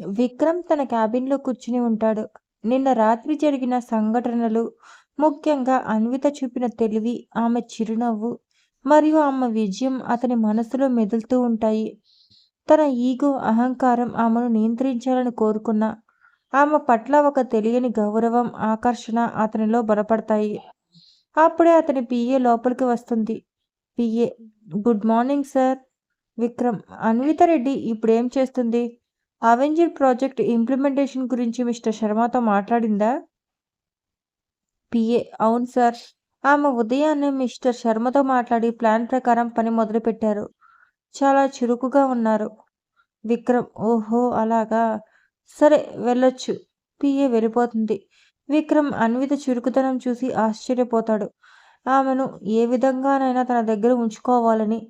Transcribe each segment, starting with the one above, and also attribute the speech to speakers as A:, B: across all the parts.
A: విక్రమ్ తన క్యాబిన్లో కూర్చుని ఉంటాడు. నిన్న రాత్రి జరిగిన సంఘటనలు ముఖ్యంగా అన్విత చూపిన తెలివి ఆమె చిరునవ్వు మరియు ఆమె విజయం అతని మనసులో మెదులుతూ ఉంటాయి. తన ఈగో అహంకారం ఆమెను నియంత్రించాలని కోరుకున్న ఆమె పట్ల ఒక తెలియని గౌరవం ఆకర్షణ అతనిలో బలపడతాయి. అప్పుడే అతని పిఏ లోపలికి వస్తుంది. PA good morning sir. Vikram Anvitha Reddy ఇప్పుడు ఏం చేస్తుంది? అవెంజర్ ప్రాజెక్ట్ ఇంప్లిమెంటేషన్ గురించి మిస్టర్ శర్మతో మాట్లాడిందా? పిఏ అవును సార్. ఆమె ఉదయాన్నే మిస్టర్ శర్మతో మాట్లాడి ప్లాన్ ప్రకారం పని మొదలుపెట్టారు. చాలా చురుకుగా ఉన్నారు. విక్రమ్ ఓహో అలాగా? సరే వెళ్ళొచ్చు. పిఏ వెళ్ళిపోతుంది. విక్రమ్ అన్విత చురుకుతనం చూసి ఆశ్చర్యపోతాడు. ఆమెను ఏ విధంగానైనా తన దగ్గర ఉంచుకోవాలని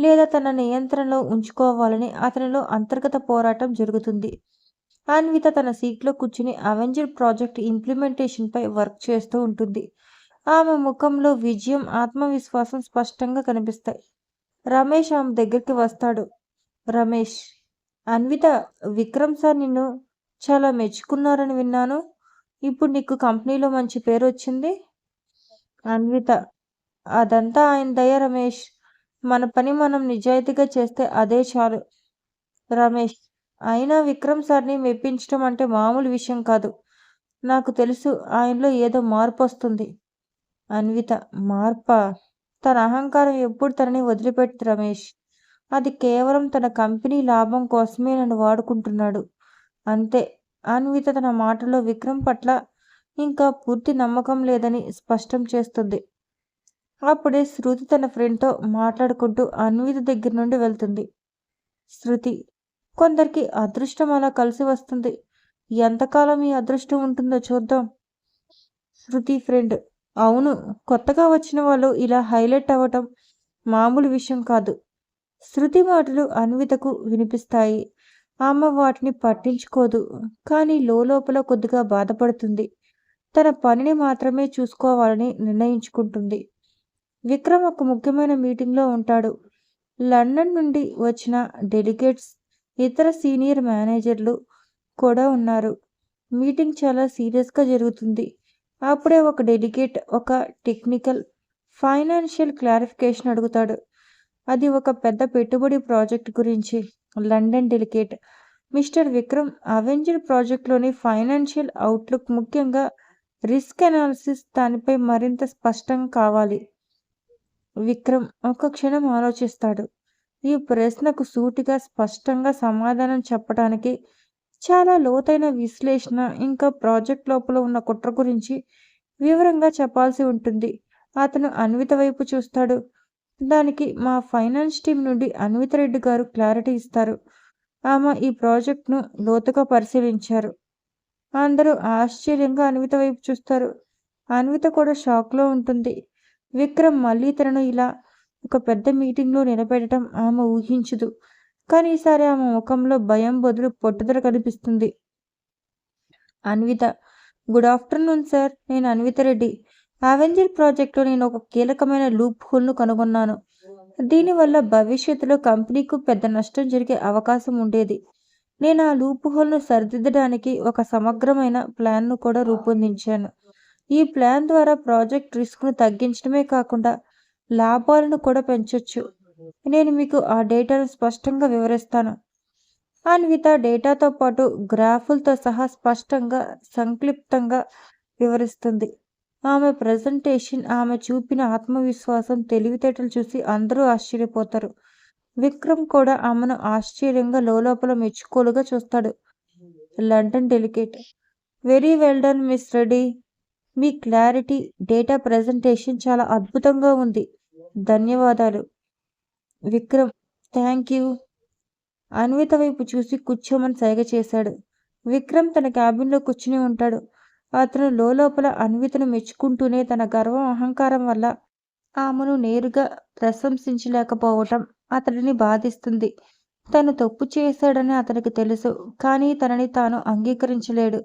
A: లేదా తన నియంత్రణలో ఉంచుకోవాలని అతనిలో అంతర్గత పోరాటం జరుగుతుంది. అన్విత తన సీట్లో కూర్చుని అవెంజర్ ప్రాజెక్ట్ ఇంప్లిమెంటేషన్పై వర్క్ చేస్తూ ఉంటుంది. ఆమె ముఖంలో విజయం ఆత్మవిశ్వాసం స్పష్టంగా కనిపిస్తాయి. రమేష్ ఆమె దగ్గరికి వస్తాడు. రమేష్ అన్విత విక్రమ్ సార్ నిన్ను చాలా మెచ్చుకున్నారని విన్నాను. ఇప్పుడు నీకు కంపెనీలో మంచి పేరు వచ్చింది? అన్విత అదంతా ఆయన దయ రమేష్. మన పని మనం నిజాయితీగా చేస్తే అదే చాలు. రమేష్ అయినా విక్రమ్ సార్ని మెప్పించడం అంటే మామూలు విషయం కాదు. నాకు తెలుసు ఆయనలో ఏదో మార్పు వస్తుంది. అన్విత మార్పా? తన అహంకారం ఎప్పుడు తనని వదిలిపెట్టి రమేష్. అది కేవలం తన కంపెనీ లాభం కోసమే నన్ను వాడుకుంటున్నాడు. అంతే. అన్విత తన మాటలో విక్రమ్ పట్ల ఇంకా పూర్తి నమ్మకం లేదని స్పష్టం చేస్తుంది. అప్పుడే శృతి తన ఫ్రెండ్తో మాట్లాడుకుంటూ అన్విత దగ్గర నుండి వెళ్తుంది. శృతి కొందరికి అదృష్టం అలా కలిసి వస్తుంది. ఎంతకాలం ఈ అదృష్టం ఉంటుందో చూద్దాం. శృతి ఫ్రెండ్ అవును కొత్తగా వచ్చిన వాళ్ళు ఇలా హైలైట్ అవ్వటం మామూలు విషయం కాదు. శృతి మాటలు అన్వితకు వినిపిస్తాయి. ఆమె వాటిని పట్టించుకోదు కానీ లోపల కొద్దిగా బాధపడుతుంది. తన పనిని మాత్రమే చూసుకోవాలని నిర్ణయించుకుంటుంది. విక్రమ్ ఒక ముఖ్యమైన మీటింగ్లో ఉంటాడు. లండన్ నుండి వచ్చిన డెలిగేట్స్ ఇతర సీనియర్ మేనేజర్లు కూడా ఉన్నారు. మీటింగ్ చాలా సీరియస్గా జరుగుతుంది. అప్పుడే ఒక డెలిగేట్ ఒక టెక్నికల్ ఫైనాన్షియల్ క్లారిఫికేషన్ అడుగుతాడు. అది ఒక పెద్ద పెట్టుబడి ప్రాజెక్ట్ గురించి. London delegate mister Vikram Avenger ప్రాజెక్ట్లోని financial outlook ముఖ్యంగా రిస్క్ అనాలిసిస్ దానిపై మరింత స్పష్టం కావాలి. విక్రమ్ ఒక క్షణం ఆలోచిస్తాడు. ఈ ప్రశ్నకు సూటిగా స్పష్టంగా సమాధానం చెప్పడానికి చాలా లోతైన విశ్లేషణ ఇంకా ప్రాజెక్ట్ లోపల ఉన్న కుట్ర గురించి వివరంగా చెప్పాల్సి ఉంటుంది. అతను అన్విత వైపు చూస్తాడు. దానికి మా ఫైనాన్స్ టీం నుండి అన్విత రెడ్డి గారు క్లారిటీ ఇస్తారు. ఆమె ఈ ప్రాజెక్ట్ను లోతుగా పరిశీలించారు. అందరూ ఆశ్చర్యంగా అన్విత వైపు చూస్తారు. అన్విత కూడా షాక్లో ఉంటుంది. విక్రమ్ మళ్ళీ తనను ఇలా ఒక పెద్ద మీటింగ్లో నిలబెట్టడం ఆమె ఊహించదు. కానీ ఈసారి ఆమె ముఖంలో భయం బదులు పొట్టుదల కనిపిస్తుంది. Anvitha good afternoon sir. నేను అన్విత రెడ్డి. అవెంజర్ ప్రాజెక్ట్లో నేను ఒక కీలకమైన లూప్ హోల్ను కనుగొన్నాను. దీనివల్ల భవిష్యత్తులో కంపెనీకు పెద్ద నష్టం జరిగే అవకాశం ఉండేది. నేను ఆ లూప్ హోల్ను సరిదిద్దడానికి ఒక సమగ్రమైన ప్లాన్ను కూడా రూపొందించాను. ఈ ప్లాన్ ద్వారా ప్రాజెక్ట్ రిస్క్ను తగ్గించడమే కాకుండా లాభాలను కూడా పెంచొచ్చు. నేను మీకు ఆ డేటాను స్పష్టంగా వివరిస్తాను. అన్విత డేటాతో పాటు గ్రాఫులతో సహా స్పష్టంగా సంక్లిప్తంగా వివరిస్తుంది. ఆమె ప్రజెంటేషన్ ఆమె చూపిన ఆత్మవిశ్వాసం తెలివితేటలు చూసి అందరూ ఆశ్చర్యపోతారు. విక్రమ్ కూడా ఆమెను ఆశ్చర్యంగా లోపల మెచ్చుకోలుగా చూస్తాడు. London delegate very well done miss Reddy మీ క్లారిటీ డేటా ప్రజెంటేషన్ చాలా అద్భుతంగా ఉంది. ధన్యవాదాలు. Vikram thank you. అన్విత వైపు చూసి కూర్చోమని సైగ చేశాడు. విక్రమ్ తన క్యాబిన్లో కూర్చుని ఉంటాడు. అతను లోపల అన్వితను మెచ్చుకుంటూనే తన గర్వం అహంకారం వల్ల ఆమెను నేరుగా ప్రశంసించలేకపోవటం అతడిని బాధిస్తుంది. తను తప్పు చేశాడని అతనికి తెలుసు కానీ తనని తాను అంగీకరించలేడు.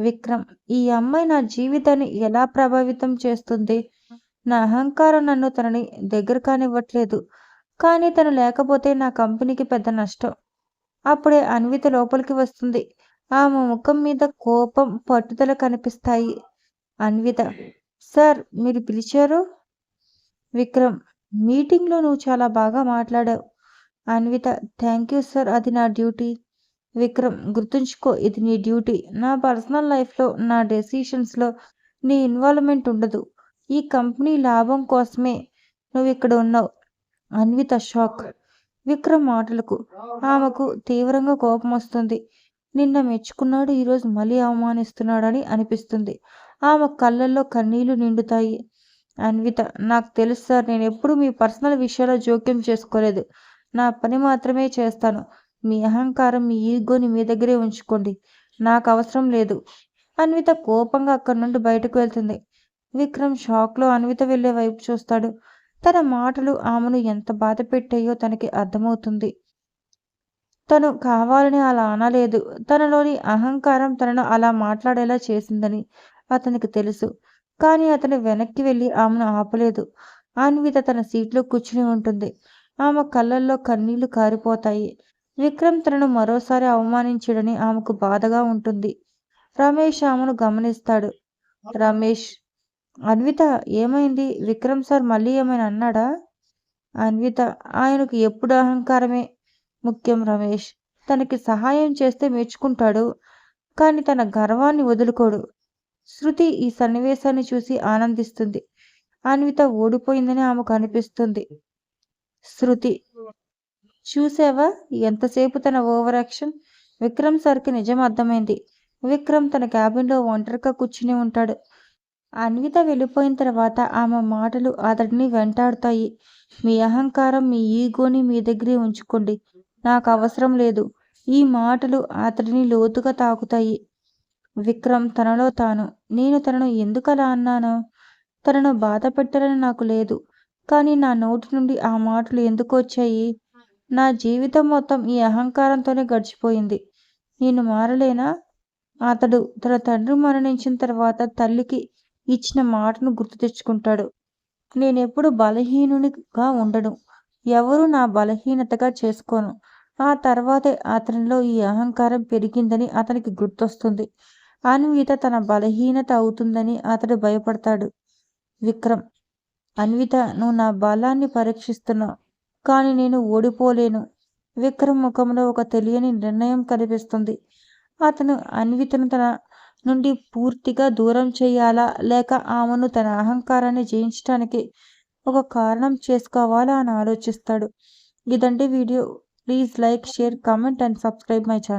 A: విక్రమ్ ఈ అమ్మాయి నా జీవితాన్ని ఎలా ప్రభావితం చేస్తుంది? నా అహంకారం నన్ను తనని దగ్గర కానివ్వట్లేదు కానీ తను లేకపోతే నా కంపెనీకి పెద్ద నష్టం. అప్పుడే అన్విత లోపలికి వస్తుంది. ఆమె ముఖం మీద కోపం పట్టుదల కనిపిస్తాయి. అన్విత సార్ మీరు పిలిచారు? విక్రమ్ మీటింగ్లో నువ్వు చాలా బాగా మాట్లాడావు. అన్విత థ్యాంక్ యూ సార్ అది నా డ్యూటీ. విక్రమ్ గుర్తుంచుకో ఇది నీ డ్యూటీ. నా పర్సనల్ లైఫ్లో నా డెసిషన్స్లో నీ ఇన్వాల్వ్మెంట్ ఉండదు. ఈ కంపెనీ లాభం కోసమే నువ్వు ఇక్కడ ఉన్నావు. అన్విత షాక్. విక్రమ్ మాటలకు ఆమెకు తీవ్రంగా కోపం వస్తుంది. నిన్న మెచ్చుకున్నాడు ఈరోజు మళ్ళీ అవమానిస్తున్నాడని అనిపిస్తుంది. ఆమె కళ్ళల్లో కన్నీళ్ళు నిండుతాయి. అన్విత నాకు తెలుసు సార్ నేను ఎప్పుడు మీ పర్సనల్ విషయాల్లో జోక్యం చేసుకోలేదు. నా పని మాత్రమే చేస్తాను. మీ అహంకారం మీ ఈగోని మీ దగ్గరే ఉంచుకోండి. నాకు అవసరం లేదు. అన్విత కోపంగా అక్కడి నుండి బయటకు వెళ్తుంది. విక్రమ్ షాక్లో అన్విత వెళ్ళే వైపు చూస్తాడు. తన మాటలు ఆమెను ఎంత బాధ పెట్టాయో తనకి అర్థమవుతుంది. తను కావాలని అలా అనలేదు. తనలోని అహంకారం తనను అలా మాట్లాడేలా చేసిందని అతనికి తెలుసు. కానీ అతను వెనక్కి వెళ్ళి ఆమెను ఆపలేదు. అన్విత తన సీట్లో కూర్చుని ఉంటుంది. ఆమె కళ్ళల్లో కన్నీళ్ళు కారిపోతాయి. విక్రమ్ తనను మరోసారి అవమానించడని ఆమెకు బాధగా ఉంటుంది. రమేష్ ఆమెను గమనిస్తాడు. రమేష్ అన్విత ఏమైంది? విక్రమ్ సార్ మళ్ళీ ఏమైనా అన్నాడా? అన్విత ఆయనకు ఎప్పుడు అహంకారమే? ముఖ్యం రమేష్ తనకి సహాయం చేస్తే మెచ్చుకుంటాడు కానీ తన గర్వాన్ని వదులుకోడు. శృతి ఈ సన్నివేశాన్ని చూసి ఆనందిస్తుంది. అన్విత ఓడిపోయిందని ఆమెకు అనిపిస్తుంది. శృతి చూసావా? ఎంతసేపు తన ఓవర్ యాక్షన్? విక్రమ్ సార్కి నిజం అర్థమైంది. విక్రమ్ తన క్యాబిన్లో ఒంటరిగా కూర్చుని ఉంటాడు. అన్విత వెళ్ళిపోయిన తర్వాత ఆమె మాటలు అతడిని వెంటాడుతాయి. మీ అహంకారం మీ ఈగోని మీ దగ్గరే ఉంచుకోండి. నాకు అవసరం లేదు. ఈ మాటలు అతడిని లోతుగా తాకుతాయి. విక్రమ్ తనలో తాను. నేను తనను ఎందుకలా అన్నాను? తనను బాధ పెట్టాలని నాకు లేదు. కానీ నా నోటి నుండి ఆ మాటలు ఎందుకు వచ్చాయి? నా జీవితం మొత్తం ఈ అహంకారంతోనే గడిచిపోయింది. నేను మారలేనా? అతడు తన తండ్రి మరణించిన తర్వాత తల్లికి ఇచ్చిన మాటను గుర్తు తెచ్చుకుంటాడు. నేనెప్పుడు బలహీనునిగా ఉండను. ఎవరు నా బలహీనతగా చేసుకోను. ఆ తర్వాతే అతనిలో ఈ అహంకారం పెరిగిందని అతనికి గుర్తొస్తుంది. అన్విత తన బలహీనత అవుతుందని అతడు భయపడతాడు. విక్రమ్ అన్విత నువ్వు నా బలాన్ని పరీక్షిస్తున్నావు. కానీ నేను ఓడిపోలేను. విక్రమ్ ముఖంలో ఒక తెలియని నిర్ణయం కనిపిస్తుంది. అతను అన్వితను తన నుండి పూర్తిగా దూరం చేయాలా? లేక ఆమెను తన అహంకారాన్ని జయించడానికి ఒక కారణం చేసుకోవాలా అని ఆలోచిస్తాడు. ఇదండి video. Please like share comment and subscribe my channel.